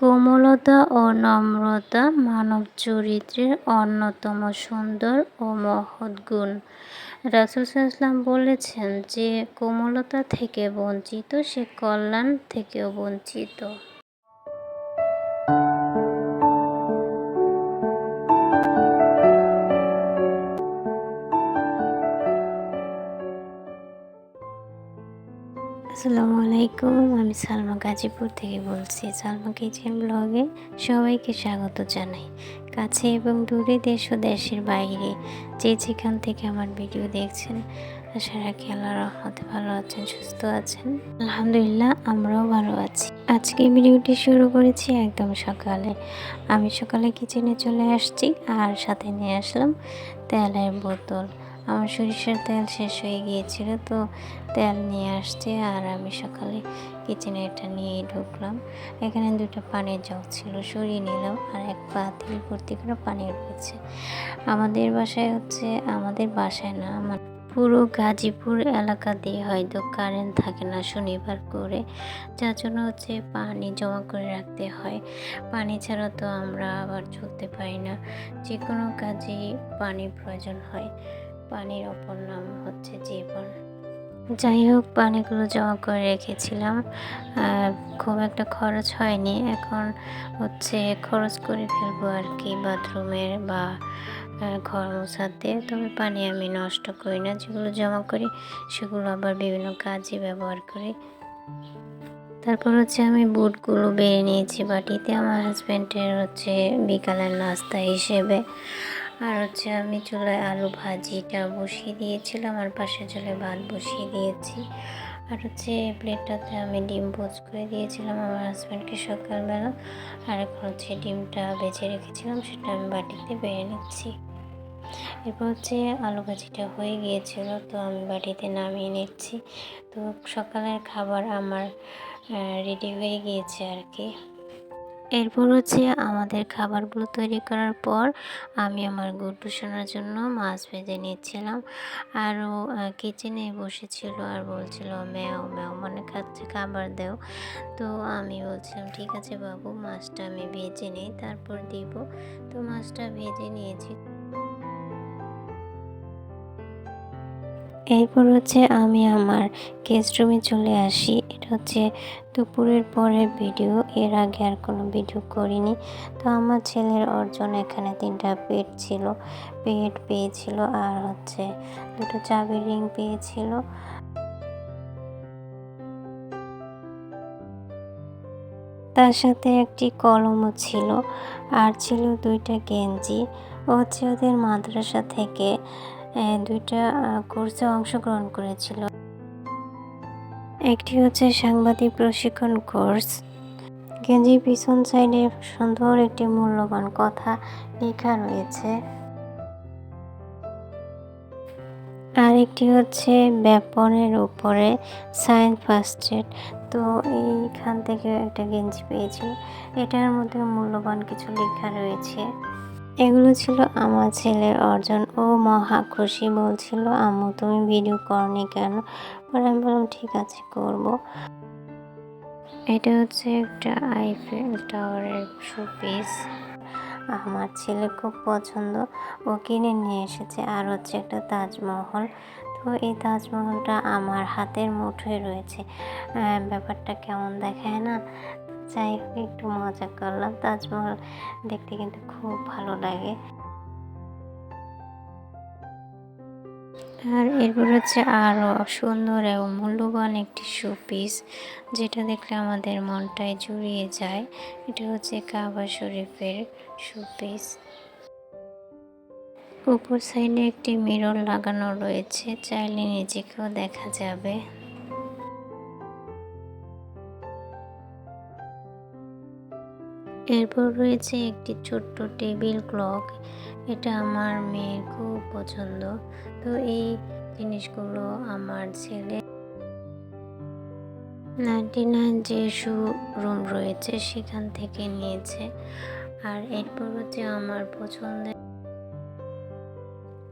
কোমলতা ও নম্রতা মানব চরিত্রের অন্যতম সুন্দর ও মহৎ গুণ। রাসুল ইসলাম বলেছেন যে, কোমলতা থেকে বঞ্চিত, সে কল্যাণ থেকেও বঞ্চিত। আলাইকুম, আমি সালমা গাজীপুর থেকে বলছি। সালমা কিচেন ব্লগে সবাইকে স্বাগত জানাই। কাছে এবং দূরে দেশ ও দেশের বাইরে যে যেখান থেকে আমার ভিডিও দেখছেন, আশা রাখি আল্লাহ রহমতে ভালো আছেন, সুস্থ আছেন। আলহামদুলিল্লাহ, আমরাও ভালো আছি। আজকে ভিডিওটি শুরু করেছি একদম সকালে। আমি সকালে কিচেনে চলে আসছি আর সাথে নিয়ে আসলাম তেলের বোতল। আমার সরিষার তেল শেষ হয়ে গিয়েছিল, তো তেল নিয়ে আসছে আর আমি সকালে কিচেনে এটা নিয়ে ঢুকলাম। এখানে দুটো পানির জগ ছিল, সরিয়ে নিলাম আর এক পাতিল ভর্তি করে পানি রয়েছে আমাদের বাসায় হচ্ছে, আমাদের বাসায় না, আমার পুরো গাজীপুর এলাকা দিয়ে হয়তো কারেন্ট থাকে না শনিবার করে, যার জন্য হচ্ছে পানি জমা করে রাখতে হয়। পানি ছাড়া তো আমরা আবার চলতে পারি না যে কোনো কাজেই পানির প্রয়োজন হয়। পানির অপর নাম হচ্ছে জীবন। যাই হোক পানিগুলো জমা করে রেখেছিলাম। খুব একটা খরচ হয়নি। এখন হচ্ছে খরচ করে ফেলব আর কি, বাথরুমের বা ঘর মোছাতে। তবে পানি আমি নষ্ট করি না। যেগুলো জমা করি, সেগুলো আবার বিভিন্ন কাজে ব্যবহার করি। তারপর হচ্ছে আমি বুটগুলো বেড়ে নিয়েছি বাটিতে। আমার হাজব্যান্ডের হচ্ছে বিকালের নাস্তা হিসেবে। আর হচ্ছে আমি চুলায় আলু ভাজিটা বসিয়ে দিয়েছিলাম, আর পাশে চুলে ভাত বসিয়ে দিয়েছি। আর হচ্ছে প্লেটটাতে আমি ডিম পোচ করে দিয়েছিলাম আমার হাজব্যান্ডকে সকালবেলা। আর এখন হচ্ছে ডিমটা বেছে রেখেছিলাম, সেটা আমি বাটিতে বেড়ে নিচ্ছি। এরপর হচ্ছে আলু ভাজিটা হয়ে গিয়েছিল, তো আমি বাটিতে নামিয়ে নিচ্ছি। তো সকালের খাবার আমার রেডি হয়ে গিয়েছে আর কি। এরপর হচ্ছে আমাদের খাবারগুলো তৈরি করার পর আমি আমার গুড্ডু শোনার জন্য মাছ ভেজে নিচ্ছিলাম। আর ও কিচেনে বসেছিল আর বলছিল ম্যাও ম্যাও মানে খাচ্ছে খাবার দেও। তো আমি বলছিলাম, ঠিক আছে বাবু, মাছটা আমি ভেজে নিই, তারপর দিব। তো মাছটা ভেজে নিয়েছি। এরপর হচ্ছে আমি আমার গেস্ট রুমে চলে আসি। এটা হচ্ছে দুপুরের পরের ভিডিও এর আগে আর কোনো ভিডিও করিনি। তো আমার ছেলের অর্জন এখানে তিনটা পেট ছিল পেট পেয়েছিল আর হচ্ছে দুটো চাবি রিং পেয়েছিল। তার সাথে একটি কলমও ছিল আর ছিল দুইটা গেঞ্জি। ও হচ্ছে ওদের মাদ্রাসা থেকে দুইটা কোর্সে অংশগ্রহণ করেছিল। একটি হচ্ছে সাংবাদিক প্রশিক্ষণ কোর্স। গেঞ্জি পিছন সাইডে সুন্দর একটি মূল্যবান কথা লেখা রয়েছে। আর একটি হচ্ছে ব্যাপনের উপরে সায়েন্স ফার্স্ট এড তো এইখান থেকে একটা গেঞ্জি পেয়েছি। এটার মধ্যে মূল্যবান কিছু লেখা রয়েছে। এগুলো ছিল আমার ছেলের অর্জন। ও মহা খুশি বলছিল, আম্মু, তুমি ভিডিও করনি কেন? পরে আমি বললাম, ঠিক আছে, করব। এটা হচ্ছে একটা আইফেল টাওয়ারের শোপিস আমার ছেলে খুব পছন্দ। ও কিনে নিয়ে এসেছে। আর হচ্ছে একটা তাজমহল। তো এই তাজমহলটা আমার হাতের মুঠোয় রয়েছে। ব্যাপারটা কেমন দেখায় না? যাই হোক, একটু মজা করলাম। তাজমহল দেখতে কিন্তু খুব ভালো লাগে। আর এরপর হচ্ছে আরও সুন্দর এবং মূল্যবান একটি শোপিস, যেটা দেখলে আমাদের মনটাই জুড়িয়ে যায়। এটা হচ্ছে কাবা শরীফের শোপিস। উপর সাইডে একটি মিরর লাগানো রয়েছে, চাইলে নিজেকেও দেখা যাবে। এরপর রয়েছে একটি ছোট্ট টেবিল ক্লক। এটা আমার মেয়ের খুব পছন্দ। তো এই জিনিসগুলো আমার ছেলে নাইনটি নাইন যে শু রুম রয়েছে সেখান থেকে নিয়েছে। আর এরপর হচ্ছে আমার পছন্দের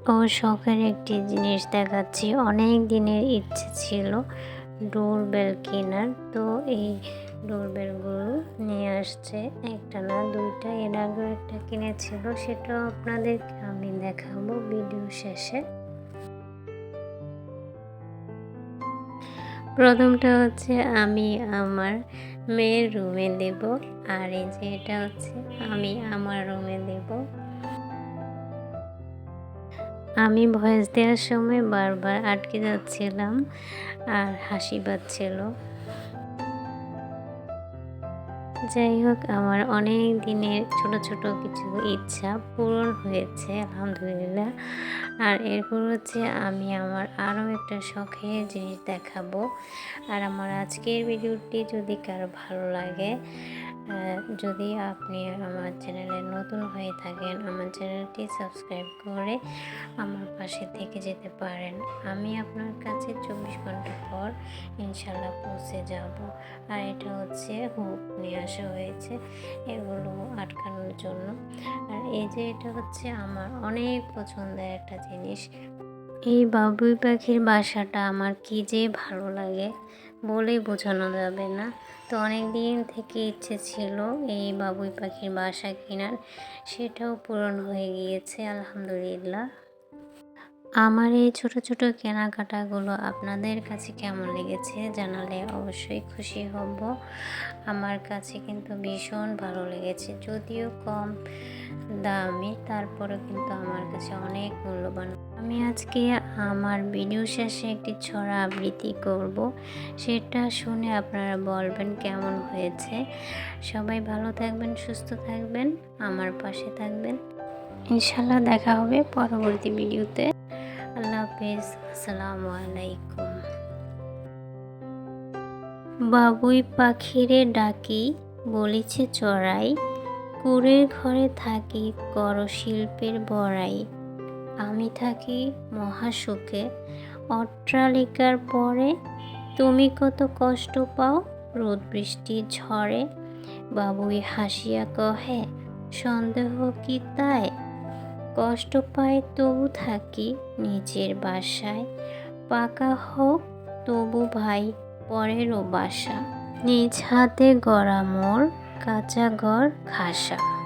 ও শখের একটি জিনিস দেখাচ্ছি। অনেক দিনের ইচ্ছে ছিল ডোর বেল কেনার। তো এই ডোরবেলগুলো নিয়ে আসছে। একটা না, দুইটা। এর আগে একটা কিনেছিল, সেটাও আপনাদেরকে আমি দেখাবো ভিডিও শেষে। প্রথমটা হচ্ছে আমি আমার মেয়ের রুমে দেব, আর এই যে এটা হচ্ছে আমি আমার রুমে দেব। আমি ভয়েস দেওয়ার সময় বারবার আটকে যাচ্ছিলাম, আর হাসি পাচ্ছিল। যাই হোক, আমার অনেক দিনের ছোট ছোট কিছু ইচ্ছা পূরণ হয়েছে, আলহামদুলিল্লাহ। আর এরপর হচ্ছে আমি আমার আরও একটা শখের জিনিস দেখাবো। আর আমার আজকের ভিডিওটি যদি কারও ভালো লাগে যদি আপনি আমার চ্যানেলে নতুন হয়ে থাকেন, আমার চ্যানেলটি সাবস্ক্রাইব করে আমার পাশে থেকে যেতে পারেন। আমি আপনার কাছে চব্বিশ ঘণ্টা পর ইনশাল্লাহ পৌঁছে যাব। আর এটা হচ্ছে হুক নিয়ে আসা হয়েছে, এগুলো আটকানোর জন্য। আর এই যে এটা হচ্ছে আমার অনেক পছন্দের একটা জিনিস। এই বাবুই পাখির বাসাটা আমার কী যে ভালো লাগে। বলে বোঝানো যাবে না। তো অনেক দিন থেকে ইচ্ছে ছিল এই বাবুই পাখির বাসা কেনার। সেটাও পূরণ হয়ে গিয়েছে, আলহামদুলিল্লাহ। আমার এই ছোট ছোট কেনাকাটাগুলো আপনাদের কাছে কেমন লেগেছে জানালে অবশ্যই খুশি হব। আমার কাছে কিন্তু ভীষণ ভালো লেগেছে, যদিও কম দামি, তারপরে কিন্তু আমার কাছে অনেক মূল্যবান। আমি আজকে আমার ভিডিও শেষে একটি ছড়া আবৃত্তি করব, সেটা শুনে আপনারা বলবেন কেমন হয়েছে। সবাই ভালো থাকবেন, সুস্থ থাকবেন, আমার পাশে থাকবেন। ইনশাল্লাহ দেখা হবে পরবর্তী ভিডিওতে। হাফিজ, আসসালামু আলাইকুম। বাবুই পাখিরে ডাকি, বলেছে চড়াই, কুড়ের ঘরে থাকি কর শিল্পের বড়াই। আমি থাকি মহাসুখে, অট্টালিকার পরে, তুমি কত কষ্ট পাও রোদ বৃষ্টির ঝড়ে। বাবুই হাসিয়া কহে, সন্দেহ কি তাই? কষ্ট পায় তবু থাকি নিজের বাসায়। পাকা হোক তবু ভাই পরেরও বাসা। নিজ হাতে গড়া মোর, কাঁচা ঘর, খাসা।